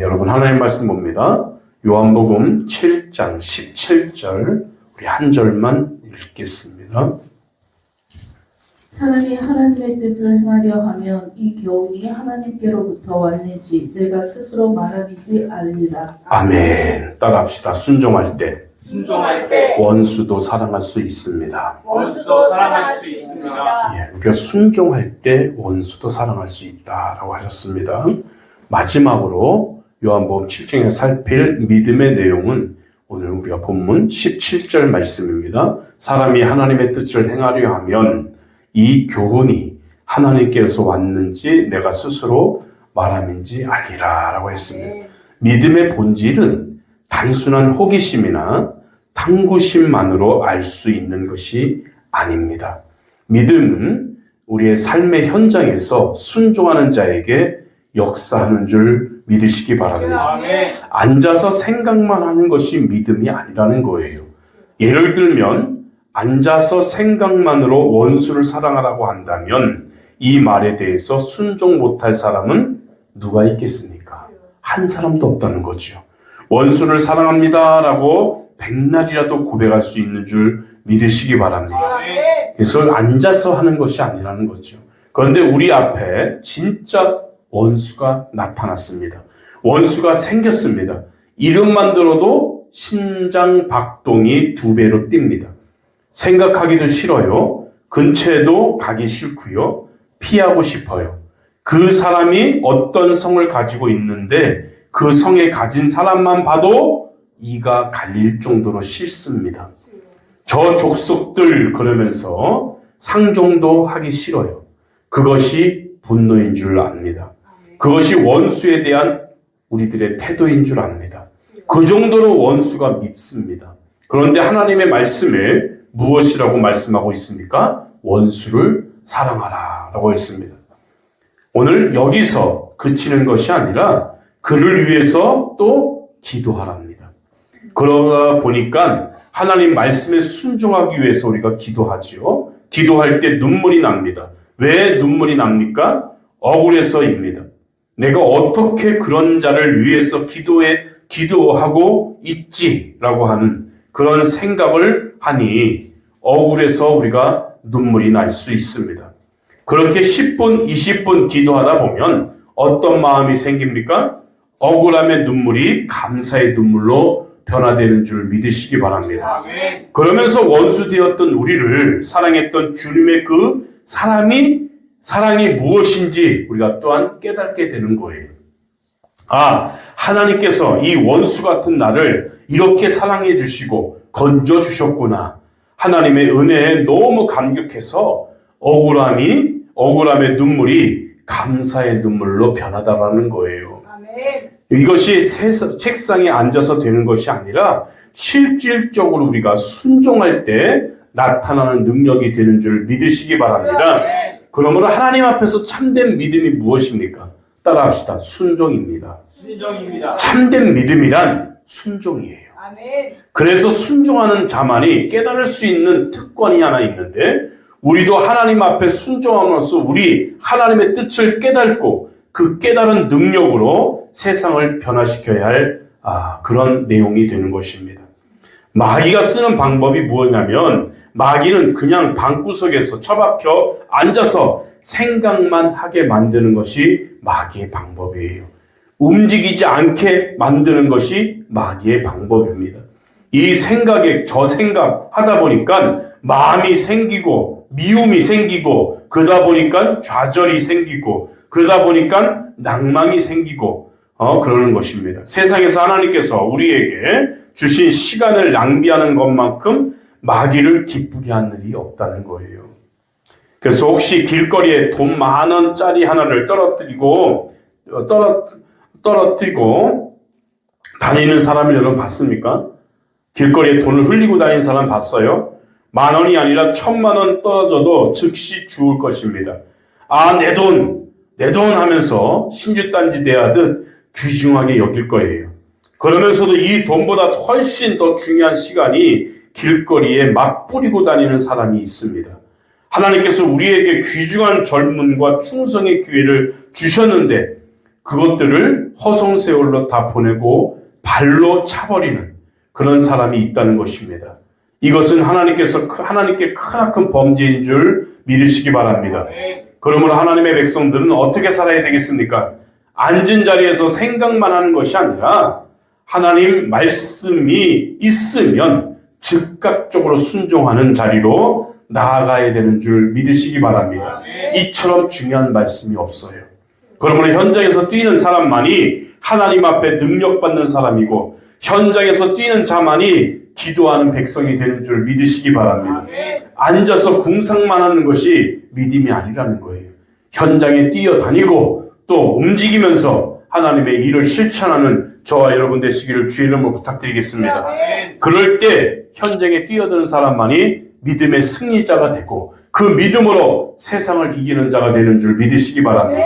여러분 하나님 말씀 봅니다. 요한복음 7장 17절 우리 한 절만 읽겠습니다. 사람이 하나님의 뜻을 행하려 하면 이 교훈이 하나님께로부터 왔는지 내가 스스로 말함이지 알리라. 아멘. 따라합시다. 순종할 때 순종할 때 원수도 사랑할 수 있습니다. 원수도 사랑할 수 있습니다. 예, 우리가 순종할 때 원수도 사랑할 수 있다라고 하셨습니다. 마지막으로 요한복음 7장에 살필 믿음의 내용은 오늘 우리가 본문 17절 말씀입니다. 사람이 하나님의 뜻을 행하려 하면 이 교훈이 하나님께서 왔는지 내가 스스로 말함인지 알리라 라고 했습니다. 믿음의 본질은 단순한 호기심이나 탐구심만으로 알 수 있는 것이 아닙니다. 믿음은 우리의 삶의 현장에서 순종하는 자에게 역사하는 줄 믿으시기 바랍니다. 앉아서 생각만 하는 것이 믿음이 아니라는 거예요. 예를 들면 앉아서 생각만으로 원수를 사랑하라고 한다면 이 말에 대해서 순종 못할 사람은 누가 있겠습니까? 한 사람도 없다는 거죠. 원수를 사랑합니다라고 백날이라도 고백할 수 있는 줄 믿으시기 바랍니다. 그래서 앉아서 하는 것이 아니라는 거죠. 그런데 우리 앞에 진짜 원수가 나타났습니다. 원수가 생겼습니다. 이름만 들어도 심장 박동이 두 배로 뜁니다. 생각하기도 싫어요. 근처에도 가기 싫고요. 피하고 싶어요. 그 사람이 어떤 성을 가지고 있는데 그 성에 가진 사람만 봐도 이가 갈릴 정도로 싫습니다. 저 족속들 그러면서 상종도 하기 싫어요. 그것이 분노인 줄 압니다. 그것이 원수에 대한 우리들의 태도인 줄 압니다. 그 정도로 원수가 밉습니다. 그런데 하나님의 말씀에 무엇이라고 말씀하고 있습니까? 원수를 사랑하라 라고 했습니다. 오늘 여기서 그치는 것이 아니라 그를 위해서 또 기도하랍니다. 그러다 보니까 하나님 말씀에 순종하기 위해서 우리가 기도하지요. 기도할 때 눈물이 납니다. 왜 눈물이 납니까? 억울해서입니다. 내가 어떻게 그런 자를 위해서 기도해 기도하고 있지라고 하는 그런 생각을 하니 억울해서 우리가 눈물이 날 수 있습니다. 그렇게 10분, 20분 기도하다 보면 어떤 마음이 생깁니까? 억울함의 눈물이 감사의 눈물로 변화되는 줄 믿으시기 바랍니다. 그러면서 원수 되었던 우리를 사랑했던 주님의 그 사랑이 사랑이 무엇인지 우리가 또한 깨닫게 되는 거예요. 아, 하나님께서 이 원수 같은 나를 이렇게 사랑해 주시고 건져 주셨구나. 하나님의 은혜에 너무 감격해서 억울함이 억울함의 눈물이 감사의 눈물로 변하다라는 거예요. 아멘. 이것이 세- 책상에 앉아서 되는 것이 아니라 실질적으로 우리가 순종할 때 나타나는 능력이 되는 줄 믿으시기 바랍니다. 아멘. 그러므로 하나님 앞에서 참된 믿음이 무엇입니까? 따라합시다. 순종입니다. 순종입니다. 참된 믿음이란 순종이에요. 아멘. 그래서 순종하는 자만이 깨달을 수 있는 특권이 하나 있는데 우리도 하나님 앞에 순종함으로써 우리 하나님의 뜻을 깨닫고 그 깨달은 능력으로 세상을 변화시켜야 할 아, 그런 내용이 되는 것입니다. 마귀가 쓰는 방법이 뭐냐면 마귀는 그냥 방구석에서 처박혀 앉아서 생각만 하게 만드는 것이 마귀의 방법이에요. 움직이지 않게 만드는 것이 마귀의 방법입니다. 이 생각에 저 생각 하다 보니까 마음이 생기고 미움이 생기고 그러다 보니까 좌절이 생기고 그러다 보니까 낭망이 생기고 어 그러는 것입니다. 세상에서 하나님께서 우리에게 주신 시간을 낭비하는 것만큼 마귀를 기쁘게 한 일이 없다는 거예요. 그래서 혹시 길거리에 돈 만 원짜리 하나를 떨어뜨리고 어, 떨어 떨어뜨리고 다니는 사람을 여러분 봤습니까? 길거리에 돈을 흘리고 다니는 사람 봤어요? 만 원이 아니라 천만 원 떨어져도 즉시 죽을 것입니다. 아, 내 돈, 내 돈 하면서 신주단지 대하듯 귀중하게 여길 거예요. 그러면서도 이 돈보다 훨씬 더 중요한 시간이 길거리에 막 뿌리고 다니는 사람이 있습니다. 하나님께서 우리에게 귀중한 젊음과 충성의 기회를 주셨는데 그것들을 허송세월로 다 보내고 발로 차버리는 그런 사람이 있다는 것입니다. 이것은 하나님께서 크- 하나님께 크나큰 범죄인 줄 믿으시기 바랍니다. 그러므로 하나님의 백성들은 어떻게 살아야 되겠습니까? 앉은 자리에서 생각만 하는 것이 아니라 하나님 말씀이 있으면 즉각적으로 순종하는 자리로 나아가야 되는 줄 믿으시기 바랍니다. 이처럼 중요한 말씀이 없어요. 그러므로 현장에서 뛰는 사람만이 하나님 앞에 능력받는 사람이고 현장에서 뛰는 자만이 기도하는 백성이 되는 줄 믿으시기 바랍니다. 앉아서 궁상만 하는 것이 믿음이 아니라는 거예요. 현장에 뛰어다니고 또 움직이면서 하나님의 일을 실천하는 저와 여러분 되시기를 주의 이름으로 부탁드리겠습니다. 그럴 때 현장에 뛰어드는 사람만이 믿음의 승리자가 되고 그 믿음으로 세상을 이기는 자가 되는 줄 믿으시기 바랍니다.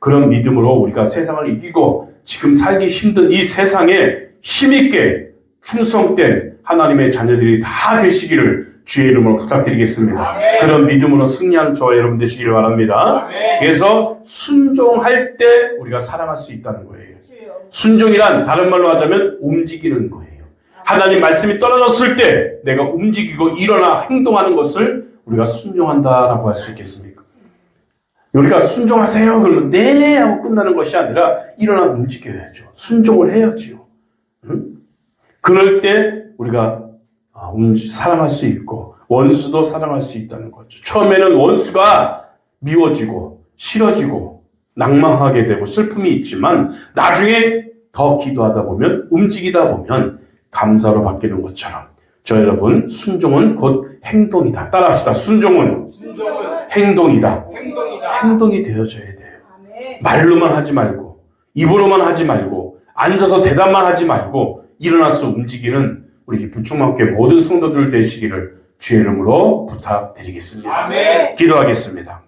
그런 믿음으로 우리가 세상을 이기고 지금 살기 힘든 이 세상에 힘있게 충성된 하나님의 자녀들이 다 되시기를 주의 이름으로 부탁드리겠습니다. 그런 믿음으로 승리하는 저와 여러분 되시기를 바랍니다. 그래서 순종할 때 우리가 살아갈 수 있다는 거예요. 순종이란 다른 말로 하자면 움직이는 거예요. 하나님 말씀이 떨어졌을 때 내가 움직이고 일어나 행동하는 것을 우리가 순종한다라고 할 수 있겠습니까? 우리가 순종하세요 그러면 네 하고 끝나는 것이 아니라 일어나 움직여야죠. 순종을 해야지요. 응? 그럴 때 우리가 사랑할 수 있고 원수도 사랑할 수 있다는 거죠. 처음에는 원수가 미워지고 싫어지고 낭망하게 되고 슬픔이 있지만 나중에 더 기도하다 보면 움직이다 보면 감사로 바뀌는 것처럼 저 여러분 순종은 곧 행동이다. 따라합시다. 순종은 순종은 행동이다. 행동이다. 행동이 되어져야 돼요. 말로만 하지 말고 입으로만 하지 말고 앉아서 대답만 하지 말고 일어나서 움직이는 우리 깊은 충만교회 모든 성도들 되시기를 주의 이름으로 부탁드리겠습니다. 아멘. 기도하겠습니다.